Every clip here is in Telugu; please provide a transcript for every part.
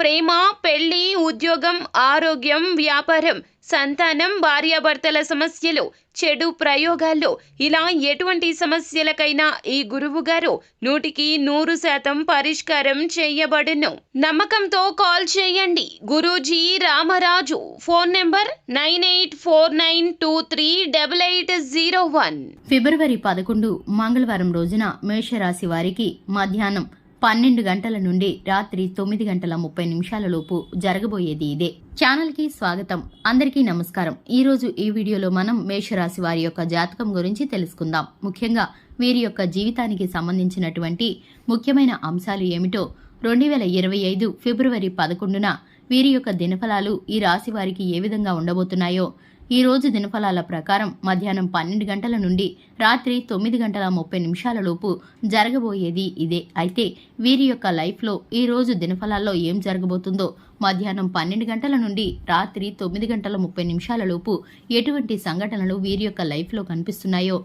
ప్రేమ పెళ్ళి ఉద్యోగం ఆరోగ్యం వ్యాపారం సంతానం భార్యాభర్తల సమస్యలు చెడు ప్రయోగాల్లో. ఇలా ఎటువంటి సమస్యలకైనా ఈ గురువు గారు నూటికి నూరు శాతం పరిష్కారం చేయబడును. నమ్మకంతో కాల్ చేయండి. Guruji Ramaraju. Phone number nine eight four nine two three double eight zero one. ఫిబ్రవరి పదకొండు మంగళవారం రోజున మేషరాశి వారికి మధ్యాహ్నం పన్నెండు గంటల నుండి రాత్రి తొమ్మిది గంటల ముప్పై నిమిషాల లోపు జరగబోయేది ఇదే. ఛానల్కి స్వాగతం. అందరికీ నమస్కారం. ఈ రోజు ఈ వీడియోలో మనం మేషరాశి వారి యొక్క జాతకం గురించి తెలుసుకుందాం. ముఖ్యంగా వీరి యొక్క జీవితానికి సంబంధించినటువంటి ముఖ్యమైన అంశాలు ఏమిటో రెండు వేల ఇరవై ఐదు ఫిబ్రవరి పదకొండున వీరి యొక్క దినఫలాలు ఈ రాశి వారికి ఏ విధంగా ఉండబోతున్నాయో ఈ రోజు దినఫలాల ప్రకారం మధ్యాహ్నం పన్నెండు గంటల నుండి రాత్రి తొమ్మిది గంటల ముప్పై నిమిషాల లోపు జరగబోయేది ఇదే. అయితే వీరి యొక్క లైఫ్లో ఈ రోజు దినఫలాల్లో ఏం జరగబోతుందో మధ్యాహ్నం పన్నెండు గంటల నుండి రాత్రి తొమ్మిది గంటల ముప్పై నిమిషాల లోపు ఎటువంటి సంఘటనలు వీరి యొక్క లైఫ్లో కనిపిస్తున్నాయో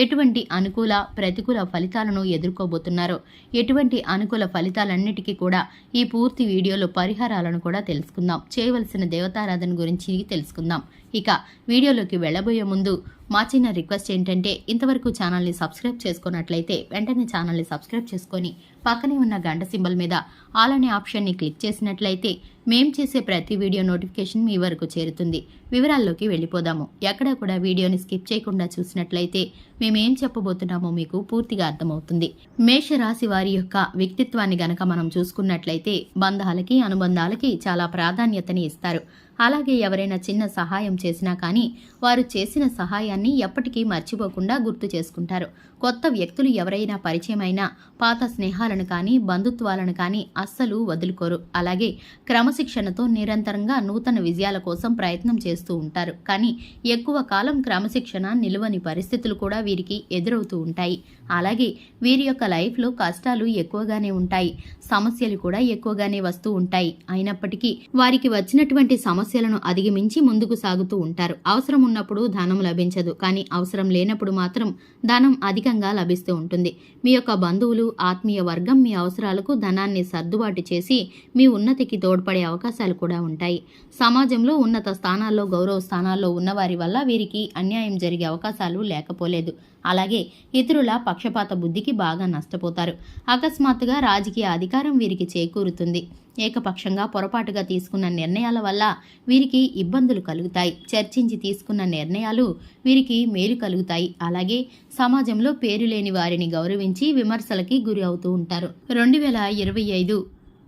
ఎటువంటి అనుకూల ప్రతికూల ఫలితాలను ఎదుర్కోబోతున్నారో ఎటువంటి అనుకూల ఫలితాలన్నిటికీ కూడా ఈ పూర్తి వీడియోలో పరిహారాలను కూడా తెలుసుకుందాం. చేయవలసిన దేవతారాధన గురించి తెలుసుకుందాం. ఇక వీడియోలోకి వెళ్ళబోయే ముందు మా చిన్న రిక్వెస్ట్ ఏంటంటే ఇంతవరకు ఛానల్ని సబ్స్క్రైబ్ చేసుకున్నట్లయితే వెంటనే ఛానల్ని సబ్స్క్రైబ్ చేసుకొని పక్కనే ఉన్న గంట సింబల్ మీద ఆల్ అనే ఆప్షన్ని క్లిక్ చేసినట్లయితే మేం చేసే ప్రతి వీడియో నోటిఫికేషన్ మీ వరకు చేరుతుంది. వివరాల్లోకి వెళ్ళిపోదాము. ఎక్కడ కూడా వీడియోని స్కిప్ చేయకుండా చూసినట్లయితే మేమేం చెప్పబోతున్నామో మీకు పూర్తిగా అర్థమవుతుంది. మేషరాశి వారి యొక్క వ్యక్తిత్వాన్ని గనక మనం చూసుకున్నట్లయితే బంధాలకి అనుబంధాలకి చాలా ప్రాధాన్యతని ఇస్తారు. అలాగే ఎవరైనా చిన్న సహాయం చేసినా కానీ వారు చేసిన సహాయాన్ని ఎప్పటికీ మర్చిపోకుండా గుర్తు చేసుకుంటారు. కొత్త వ్యక్తులు ఎవరైనా పరిచయమైనా పాత స్నేహాలను కానీ బంధుత్వాలను కానీ అస్సలు వదులుకోరు. అలాగే క్రమశిక్షణతో నిరంతరంగా నూతన విజయాల కోసం ప్రయత్నం చేస్తూ ఉంటారు. కానీ ఎక్కువ కాలం క్రమశిక్షణ నిలువని పరిస్థితులు కూడా వీరికి ఎదురవుతూ ఉంటాయి. అలాగే వీరి యొక్క లైఫ్లో కష్టాలు ఎక్కువగానే ఉంటాయి. సమస్యలు కూడా ఎక్కువగానే వస్తూ ఉంటాయి. అయినప్పటికీ వారికి వచ్చినటువంటి సమస్య సమస్యలను అధిగమించి ముందుకు సాగుతూ ఉంటారు. అవసరం ఉన్నప్పుడు ధనం లభించదు. కానీ అవసరం లేనప్పుడు మాత్రం ధనం అధికంగా లభిస్తూ ఉంటుంది. మీ యొక్క బంధువులు ఆత్మీయ వర్గం మీ అవసరాలకు ధనాన్ని సర్దుబాటు చేసి మీ ఉన్నతికి తోడ్పడే అవకాశాలు కూడా ఉంటాయి. సమాజంలో ఉన్నత స్థానాల్లో గౌరవ స్థానాల్లో ఉన్నవారి వల్ల వీరికి అన్యాయం జరిగే అవకాశాలు లేకపోలేదు. అలాగే ఇతరుల పక్షపాత బుద్ధికి బాగా నష్టపోతారు. అకస్మాత్తుగా రాజకీయ అధికారం వీరికి చేకూరుతుంది. ఏకపక్షంగా పొరపాటుగా తీసుకున్న నిర్ణయాల వల్ల వీరికి ఇబ్బందులు కలుగుతాయి. చర్చించి తీసుకున్న నిర్ణయాలు వీరికి మేలు కలుగుతాయి. అలాగే సమాజంలో పేరు లేని వారిని గౌరవించి విమర్శలకి గురి అవుతూ ఉంటారు. రెండు వేల ఇరవై ఐదు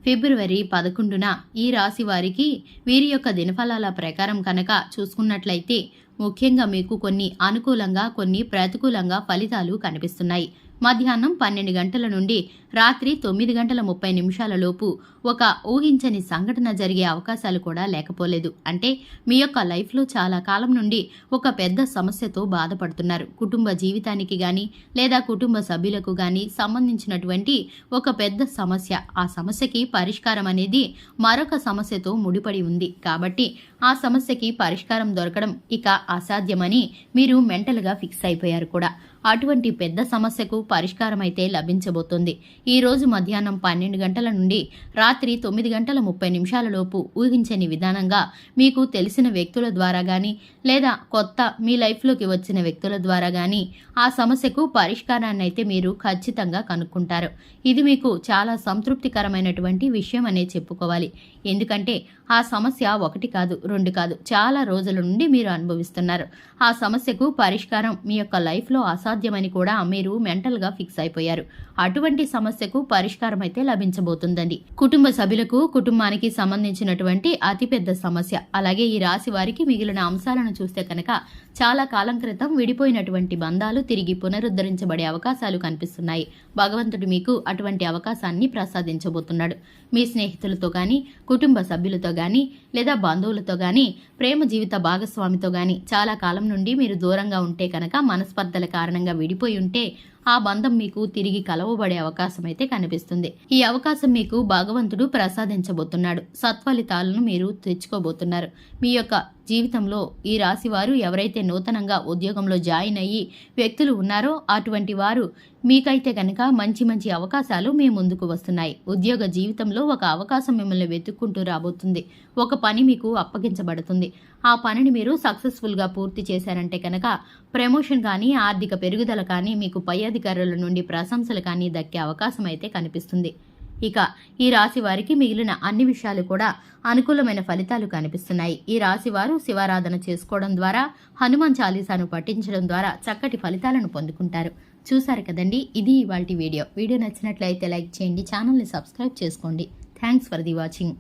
ఫిబ్రవరి పదకొండున ఈ రాశి వారికి వీరి యొక్క దినఫలాల ప్రకారం కనుక చూసుకున్నట్లయితే ముఖ్యంగా మీకు కొన్ని అనుకూలంగా కొన్ని ప్రతికూలంగా ఫలితాలు కనిపిస్తున్నాయి. మధ్యాహ్నం పన్నెండు గంటల నుండి రాత్రి తొమ్మిది గంటల ముప్పై నిమిషాల లోపు ఒక ఊహించని సంఘటన జరిగే అవకాశాలు కూడా లేకపోలేదు. అంటే మీ యొక్క లైఫ్లో చాలా కాలం నుండి ఒక పెద్ద సమస్యతో బాధపడుతున్నారు. కుటుంబ జీవితానికి కానీ లేదా కుటుంబ సభ్యులకు కానీ సంబంధించినటువంటి ఒక పెద్ద సమస్య. ఆ సమస్యకి పరిష్కారం అనేది మరొక సమస్యతో ముడిపడి ఉంది. కాబట్టి ఆ సమస్యకి పరిష్కారం దొరకడం ఇక అసాధ్యమని మీరు మెంటల్గా ఫిక్స్ అయిపోయారు కూడా. అటువంటి పెద్ద సమస్యకు పరిష్కారం అయితే లభించబోతోంది. ఈ రోజు మధ్యాహ్నం పన్నెండు గంటల నుండి రాత్రి తొమ్మిది గంటల ముప్పై నిమిషాల లోపు ఊహించని విధానంగా మీకు తెలిసిన వ్యక్తుల ద్వారా కానీ లేదా కొత్త మీ లైఫ్లోకి వచ్చిన వ్యక్తుల ద్వారా కానీ ఆ సమస్యకు పరిష్కారాన్ని అయితే మీరు ఖచ్చితంగా కనుక్కుంటారు. ఇది మీకు చాలా సంతృప్తికరమైనటువంటి విషయం అనే చెప్పుకోవాలి. ఎందుకంటే ఆ సమస్య ఒకటి కాదు రెండు కాదు చాలా రోజుల నుండి మీరు అనుభవిస్తున్నారు. ఆ సమస్యకు పరిష్కారం మీ యొక్క లైఫ్లో అసాధ్యమని కూడా మీరు మెంటల్గా ఫిక్స్ అయిపోయారు. అటువంటి సమస్యకు పరిష్కారం అయితే లభించబోతుందండి. కుటుంబ సభ్యులకు కుటుంబానికి సంబంధించినటువంటి అతిపెద్ద సమస్య. అలాగే ఈ రాశి వారికి మిగిలిన అంశాలను చూస్తే కనుక చాలా కాలం క్రితం విడిపోయినటువంటి బంధాలు తిరిగి పునరుద్ధరించబడే అవకాశాలు కనిపిస్తున్నాయి. భగవంతుడు మీకు అటువంటి అవకాశాన్ని ప్రసాదించబోతున్నాడు. మీ స్నేహితులతో కానీ కుటుంబ సభ్యులతో కానీ లేదా బంధువులతో కానీ ప్రేమ జీవిత భాగస్వామితో కానీ చాలా కాలం నుండి మీరు దూరంగా ఉంటే కనుక మనస్పర్ధల కారణంగా విడిపోయి ఉంటే ఆ బంధం మీకు తిరిగి కలవబడే అవకాశం అయితే కనిపిస్తుంది. ఈ అవకాశం మీకు భగవంతుడు ప్రసాదించబోతున్నాడు. సత్ఫలితాలను మీరు తెచ్చుకోబోతున్నారు. మీ యొక్క జీవితంలో ఈ రాశి వారు ఎవరైతే నూతనంగా ఉద్యోగంలో జాయిన్ అయ్యి వ్యక్తులు ఉన్నారో అటువంటి వారు మీకైతే కనుక మంచి మంచి అవకాశాలు మీ ముందుకు వస్తున్నాయి. ఉద్యోగ జీవితంలో ఒక అవకాశం మిమ్మల్ని వెతుక్కుంటూ రాబోతుంది. ఒక పని మీకు అప్పగించబడుతుంది. ఆ పనిని మీరు సక్సెస్ఫుల్గా పూర్తి చేశారంటే కనుక ప్రమోషన్ కానీ ఆర్థిక పెరుగుదల కానీ మీకు పై అధికారుల నుండి ప్రశంసలు కానీ దక్కే అవకాశం అయితే కనిపిస్తుంది. ఇక ఈ రాశి వారికి మిగిలిన అన్ని విషయాలు కూడా అనుకూలమైన ఫలితాలు కనిపిస్తున్నాయి. ఈ రాశి వారు శివారాధన చేసుకోవడం ద్వారా హనుమాన్ చాలీసాను పఠించడం ద్వారా చక్కటి ఫలితాలను పొందుకుంటారు. చూసారు కదండి? ఇది ఇవాళ వీడియో. వీడియో నచ్చినట్లయితే లైక్ చేయండి ఛానల్ని సబ్స్క్రైబ్ చేసుకోండి. Thanks for the watching.